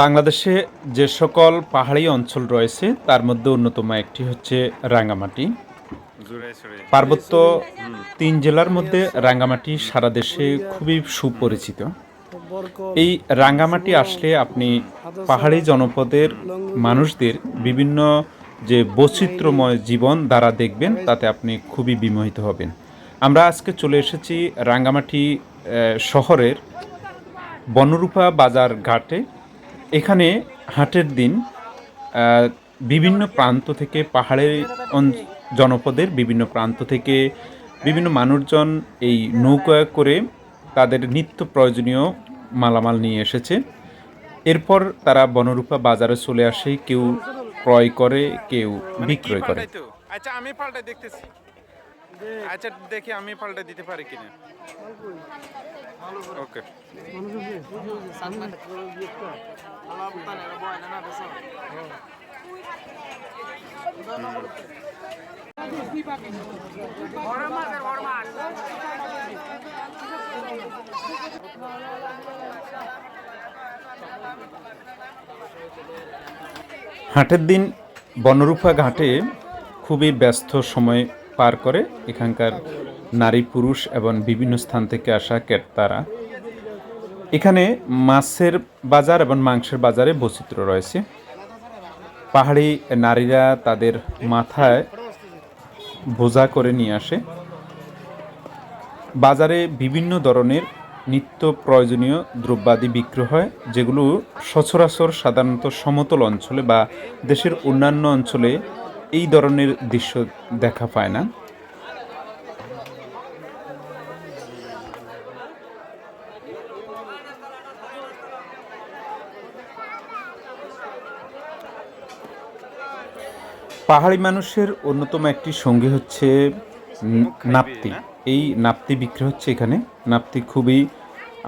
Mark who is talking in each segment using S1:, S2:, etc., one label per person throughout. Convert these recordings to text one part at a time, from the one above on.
S1: বাংলাদেশে যে সকল পাহাড়ি অঞ্চল রয়েছে তার মধ্যে অন্যতম একটি হচ্ছে রাঙ্গামাটি। পার্বত্য তিন জেলার মধ্যে রাঙ্গামাটি সারা দেশে খুবই সুপরিচিত। এই রাঙ্গামাটি আসলে আপনি পাহাড়ি জনপদের মানুষদের বিভিন্ন যে বৈচিত্র্যময় জীবন দ্বারা দেখবেন, তাতে আপনি খুবই বিমোহিত হবেন। আমরা আজকে চলে এসেছি রাঙ্গামাটি শহরের বনরূপা বাজার ঘাটে। এখানে হাটের দিন বিভিন্ন প্রান্ত থেকে পাহাড়ের জনপদের বিভিন্ন প্রান্ত থেকে বিভিন্ন মানুষজন এই নৌকা করে তাদের নিত্য প্রয়োজনীয় মালামাল নিয়ে এসেছে। এরপর তারা বনরূপা বাজারে চলে আসে। কেউ ক্রয় করে কেউ বিক্রয় করে।
S2: পাল্টাই তো। আচ্ছা আমি পাল্টাই দেখতেছি। আচ্ছা দেখি আমি পাল্টাই দিতে পারি কিনা। ওকে।
S1: হাটের দিন বনরূপা ঘাটে খুবই ব্যস্ত সময় পার করে। এখানকার নারী পুরুষ এবং বিভিন্ন স্থান থেকে আসা ক্রেতারা। এখানে মাছের বাজার এবং মাংসের বাজারে বৈচিত্র্য রয়েছে। পাহাড়ি নারীরা তাদের মাথায় বোঝা করে নিয়ে আসে। বাজারে বিভিন্ন ধরনের নিত্য প্রয়োজনীয় দ্রব্যাদি বিক্রি হয় যেগুলো সচরাচর সাধারণত সমতল অঞ্চলে বা দেশের অন্যান্য অঞ্চলে এই ধরনের দৃশ্য দেখা পায় না। পাহাড়ি মানুষের অন্যতম একটি সঙ্গী হচ্ছে নাপ্তি। এই নাপ্তি বিক্রি হচ্ছে এখানে। নাপ্তি খুবই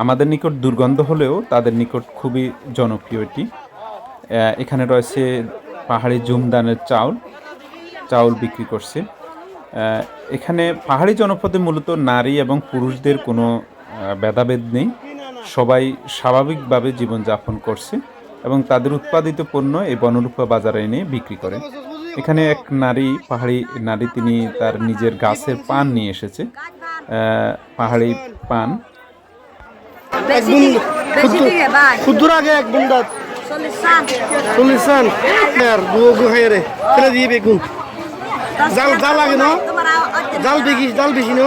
S1: আমাদের নিকট দুর্গন্ধ হলেও তাদের নিকট খুবই জনপ্রিয় এটি। এখানে রয়েছে পাহাড়ি জুমদানের চাউল চাউল বিক্রি করছে। এখানে পাহাড়ি জনপদে মূলত নারী এবং পুরুষদের কোনো ভেদাভেদ নেই। সবাই স্বাভাবিকভাবে জীবনযাপন করছে এবং তাদের উৎপাদিত পণ্য এই বনরূপা বাজারে এনে বিক্রি করে। এখানে এক নারী, পাহাড়ি নারী, তিনি তার নিজের গাছের পান নিয়ে এসেছে। পাহাড়ি পান।
S3: ক্ষুদ্র আগে এক বুন্দাত
S4: চল্লিশ সান
S3: চল্লিশ সান আর দু গু খাই রে ফেলে দিয়ে বেগুন জাল জাল লাগে না? জাল বেশি জাল বেশি না?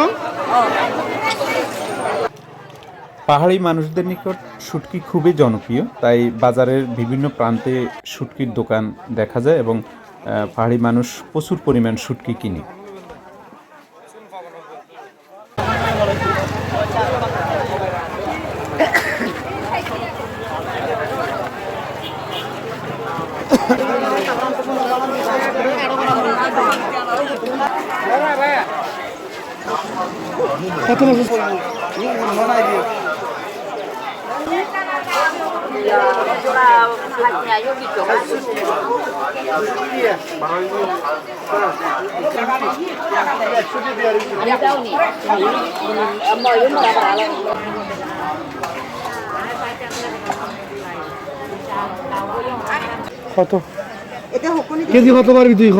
S1: পাহাড়ি মানুষদের নিকট শুটকি খুবই জনপ্রিয় তাই বাজারের বিভিন্ন প্রান্তে শুটকির দোকান দেখা যায় এবং পাহাড়ি মানুষ প্রচুর পরিমাণ শুটকি কিনে।
S3: কত কত?
S4: এটা
S3: কেজি কত পারবি তুই খ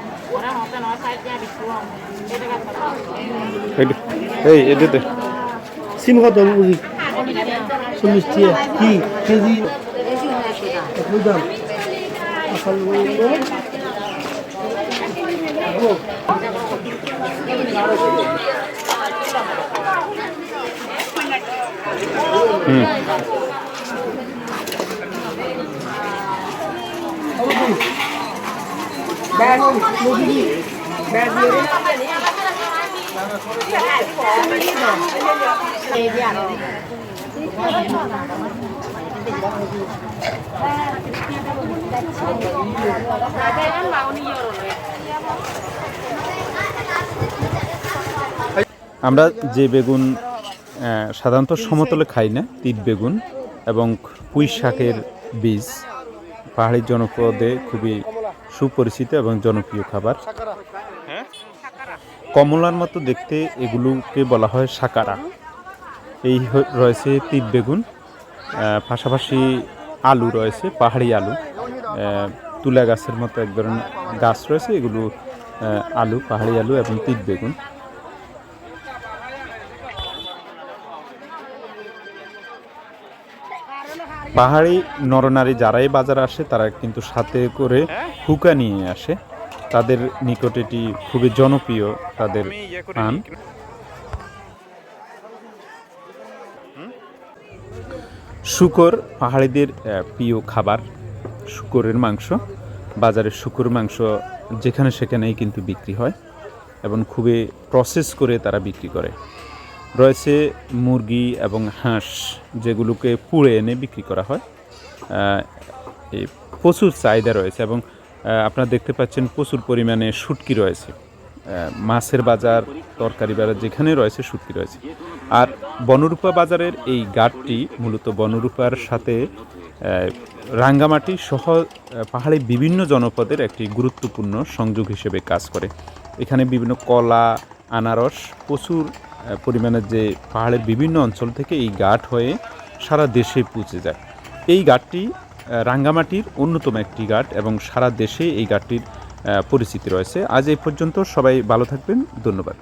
S2: এই এটাতে
S3: সিম কত বুঝি। চল্লিশ টিয়া কি কেজি? দাম হুম।
S1: আমরা যে বেগুন সাধারণত সমতলে খাই না, তিত বেগুন এবং পুঁই শাকের বীজ। পাহাড়ি জনপদে খুবই সুপরিচিত এবং জনপ্রিয় খাবার? কমলার মতো দেখতে এগুলোকে বলা হয় সাকারা। এই রয়েছে তিত বেগুন পাশাপাশি আলু রয়েছে পাহাড়ি আলু। তুলা গাছের মতো এক ধরনের গাছ রয়েছে এগুলো আলু পাহাড়ি আলু এবং তিত বেগুন। পাহাড়ি নরনারী যারাই বাজারে আসে তারা কিন্তু সাথে করে হুকা নিয়ে আসে। তাদের নিকট এটি খুবই জনপ্রিয় তাদের
S2: আমি ইয়ে
S1: পান শুকর পাহাড়িদের প্রিয় খাবার শুকরের মাংস। বাজারে শুকর মাংস যেখানে সেখানেই কিন্তু বিক্রি হয় এবং খুবই প্রসেস করে তারা বিক্রি করে। রয়েছে মুরগি এবং হাঁস যেগুলোকে পুড়ে এনে বিক্রি করা হয়। এই প্রচুর চাহিদা রয়েছে এবং আপনারা দেখতে পাচ্ছেন প্রচুর পরিমাণে শুটকি রয়েছে। মাছের বাজার তরকারি বাজার যেখানে রয়েছে শুটকি রয়েছে। আর বনরূপা বাজারের এই ঘাটটি মূলত বনরূপার সাথে রাঙ্গামাটি সহ পাহাড়ি বিভিন্ন জনপদের একটি গুরুত্বপূর্ণ সংযোগ হিসেবে কাজ করে। এখানে বিভিন্ন কলা আনারস প্রচুর পরিমাণে যে পাহাড়ের বিভিন্ন অঞ্চল থেকে এই ঘাট হয়ে সারা দেশে পৌঁছে যায়। এই আহ, রাঙ্গামাটির অন্যতম একটি ঘাট এবং সারা দেশে এই ঘাটটির পরিচিতি রয়েছে। আজ এই পর্যন্ত সবাই ভালো থাকবেন। ধন্যবাদ।